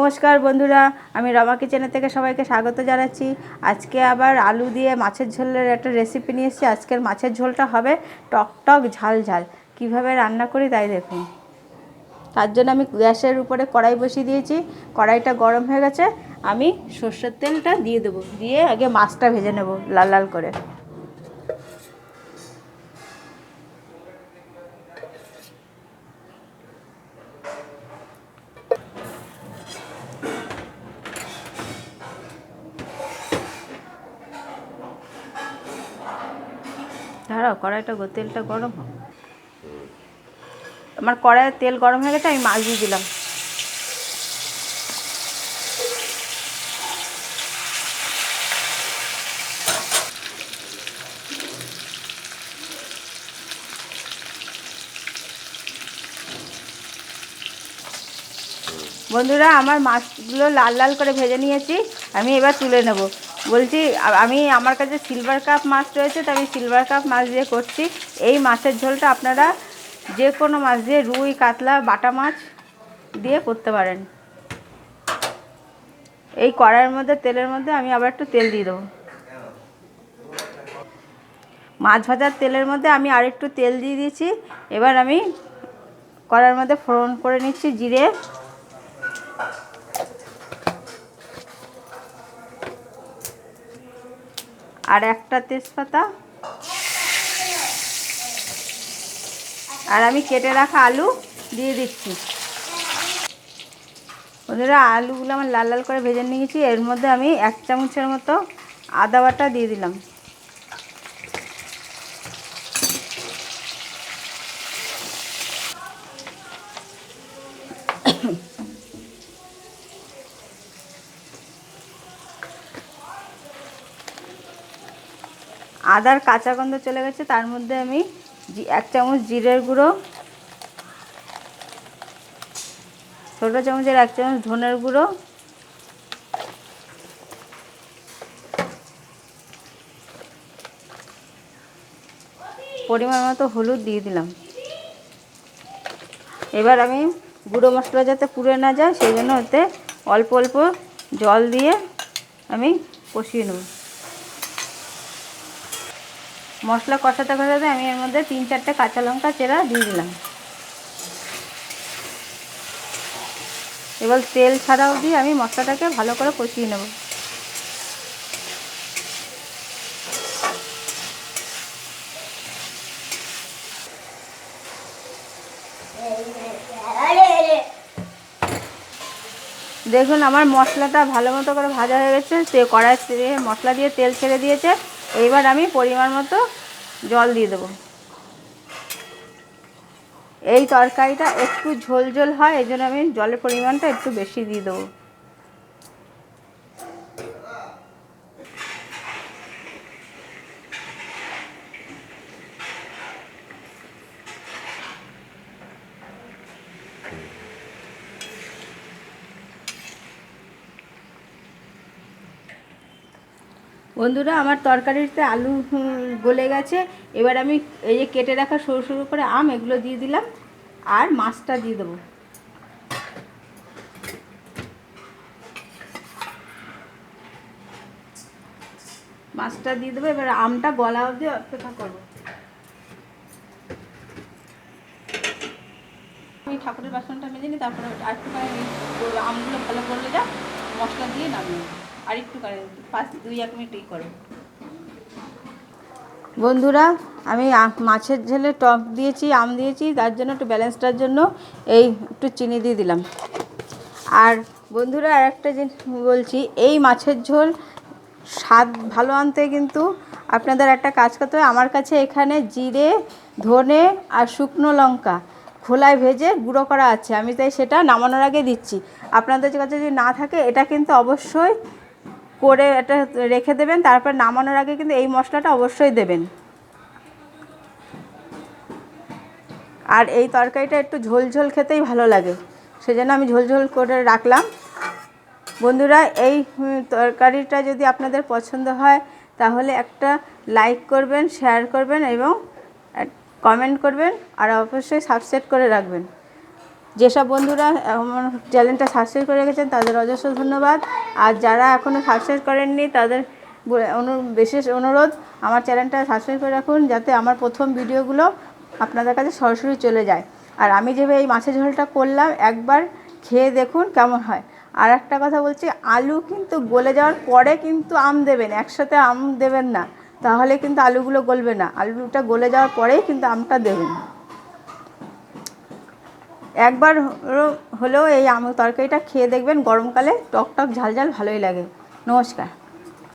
নমস্কার বন্ধুরা, আমি রমা কিচেনের থেকে সবাইকে স্বাগত জানাচ্ছি। আজকে আবার আলু দিয়ে মাছের ঝোলের একটা রেসিপি নিয়ে এসেছি। আজকের মাছের ঝোলটা হবে টক টক ঝাল ঝাল। কীভাবে রান্না করি তাই দেখুন। তার জন্য আমি গ্যাসের উপরে কড়াই বসিয়ে দিয়েছি। কড়াইটা গরম হয়ে গেছে। আমি সর্ষের তেলটা দিয়ে দেবো। দিয়ে আগে মাছটা ভেজে নেব লাল লাল করে। দাঁড়াও, কড়াইটা তেলটা গরম হোক। আমার কড়াইয়ের তেল গরম হয়ে গেছে, আমি মাছ দিয়ে দিলাম। বন্ধুরা, আমার মাছগুলো লাল লাল করে ভেজে নিয়েছি, আমি এবার তুলে নেব। বলছি আমি আমার কাছে সিলভার কাপ মাছ রয়েছে, তো আমি সিলভার কাপ মাছ দিয়ে করছি। এই মাছের ঝোলটা আপনারা যে কোনো মাছ দিয়ে, রুই, কাতলা, বাটা মাছ দিয়ে করতে পারেন। এই কড়াইয়ের মধ্যে, তেলের মধ্যে আমি আবার একটু তেল দিয়ে দেবো। মাছ ভাজার তেলের মধ্যে আমি আরেকটু তেল দিয়ে দিয়েছি। এবার আমি কড়াইয়ের মধ্যে ফোড়ন করে নিচ্ছি, জিরে। আর একটা তেজপাতা। আর আমি কেটে রাখা আলু দিয়ে দিচ্ছি। বন্ধুরা, আলুগুলো আমার লাল লাল করে ভেজে নিয়েছি। এর মধ্যে আমি এক চামচের মতো আদা বাটা দিয়ে দিলাম। আদার কাঁচা গন্ধ চলে গেছে, তার মধ্যে আমি এক চামচ জিরের গুঁড়ো, ছোটো চামচের এক চামচ ধনের গুঁড়ো, পরিমাণ মতো হলুদ দিয়ে দিলাম। এবার আমি গুঁড়ো মশলা যাতে পুড়ে না যায়, সেই জন্য ওতে অল্প অল্প জল দিয়ে আমি কষিয়ে নেব। মশলা কষাতে কষাতে আমি এর মধ্যে তিন চারটে কাঁচা লঙ্কা চেরা দিয়ে দিলাম। এবার তেল ছাড়াও দিয়ে আমি মশলাটাকে ভালো করে কষিয়ে নেব। দেখুন আমার মশলাটা ভালো মতো করে ভাজা হয়ে গেছে। সে কড়াই মশলা দিয়ে তেল ছেড়ে দিয়েছে। এইবার আমি পরিমাণ মতো জল দিয়ে দেবো। এই তরকারিটা একটু ঝোল ঝোল হয় এই জন্য আমি জলের পরিমাণটা একটু বেশি দিয়ে দেবো। বন্ধুরা, আমার তরকারিতে আলু গলে গেছে। এবার আমি এই যে কেটে রাখা সরু সরু করে আম, এগুলো দিয়ে দিলাম। আর মাছটা দিয়ে দেবো। মাছটা দিয়ে দেবো। এবার আমটা গলা অবধি অপেক্ষা করব। আমি ঠাকুরের বাসনটা মেজে নিই, তারপরে আর ওই আমগুলো ভালো করলে যা মশলা দিয়ে নামিয়ে বন্ধুরা, আমি মাছের ঝোলে টক দিয়েছি, আম দিয়েছি, তার জন্য একটু ব্যালেন্সটার জন্য এই একটু চিনি দিয়ে দিলাম। আর বন্ধুরা আর একটা জিনিস বলছি, এই মাছের ঝোল স্বাদ ভালো আনতে কিন্তু আপনাদের একটা কাজ করতে হবে। আমার কাছে এখানে জিরে, ধনে আর শুকনো লঙ্কা খোলায় ভেজে গুঁড়ো করা আছে। আমি তাই সেটা নামানোর আগে দিচ্ছি। আপনাদের কাছে যদি না থাকে, এটা কিন্তু অবশ্যই করে এটা রেখে দেবেন, তারপর নামানোর আগে কিন্তু এই মশলাটা অবশ্যই দেবেন। আর এই তরকারিটা একটু ঝোল ঝোল খেতেই ভালো লাগে, সেজন্য আমি ঝোল ঝোল করে রাখলাম। বন্ধুরা, এই তরকারিটা যদি আপনাদের পছন্দ হয়, তাহলে একটা লাইক করবেন, শেয়ার করবেন এবং কমেন্ট করবেন, আর অবশ্যই সাবস্ক্রাইব করে রাখবেন। যেসব বন্ধুরা আমার চ্যানেলটা সাবস্ক্রাইব করে রেখেছেন, তাদের অজস্র ধন্যবাদ। আর যারা এখনও সাবস্ক্রাইব করেননি, তাদের বিশেষ অনুরোধ, আমার চ্যানেলটা সাবস্ক্রাইব করে রাখুন, যাতে আমার প্রথম ভিডিওগুলো আপনাদের কাছে সরাসরি চলে যায়। আর আমি যেভাবে এই মাছের ঝোলটা করলাম, একবার খেয়ে দেখুন কেমন হয়। আর একটা কথা বলছি, আলু কিন্তু গলে যাওয়ার পরে কিন্তু আম দেবেন, একসাথে আম দেবেন না। তাহলে কিন্তু আলুগুলো গলবে না। আলুটা গলে যাওয়ার পরেই কিন্তু আমটা দেবেন। একবার হলেও এই আম তরকারিটা খেয়ে দেখবেন গরমকালে টকটক টক ঝাল ঝাল ভালোই লাগে। নমস্কার।